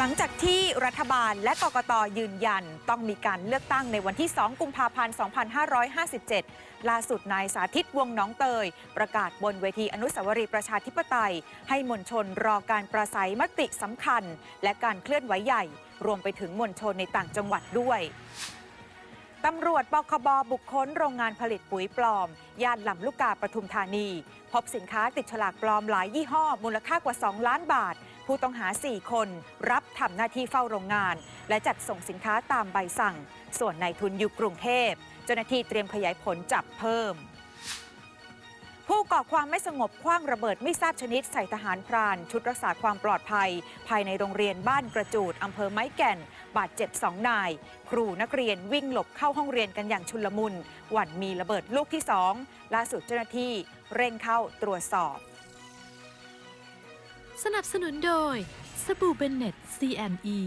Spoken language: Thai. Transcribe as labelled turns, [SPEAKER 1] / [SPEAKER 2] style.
[SPEAKER 1] หลังจากที่รัฐบาลและกกตยืนยัน ต้องมีการเลือกตั้งในวันที่ 2 กุมภาพันธ์ 2557 ล่าสุดนายสาธิตวงน้องเตย ประกาศบนเวทีอนุสาวรีย์ประชาธิปไตย ให้มวลชนรอการประสัยมติสำคัญ และการเคลื่อนไหวใหญ่ รวมไปถึงมวลชนในต่างจังหวัดด้วย ตำรวจปคบบุคคลโรงงานผลิตปุ๋ยปลอม ย่านลำลูกกาปทุมธานี พบสินค้าติดฉลากปลอมหลายยี่ห้อ มูลค่ากว่า 2 ล้านบาท ผู้ต้องหา 4 คน รับทำหน้าที่เฝ้าโรงงาน และจัดส่งสินค้าตามใบสั่ง ส่วนนายทุนอยู่กรุงเทพ เจ้าหน้าที่เตรียมขยายผลจับเพิ่ม ก่อความไม่สงบคว้างระเบิดไม่ทราบชนิดใส่ทหารพราน ชุดรักษาความปลอดภัย ภายในโรงเรียนบ้านกระจูดอำเภอไม้แก่น บาดเจ็บสองนาย ครูนักเรียนวิ่งหลบเข้าห้องเรียนกันอย่างชุลมุน หวั่นมีระเบิดลูกที่สองล่าสุดเจ้าหน้าที่เร่งเข้าตรวจสอบ
[SPEAKER 2] สนับสนุนโดยสบู่เบนเน็ต CME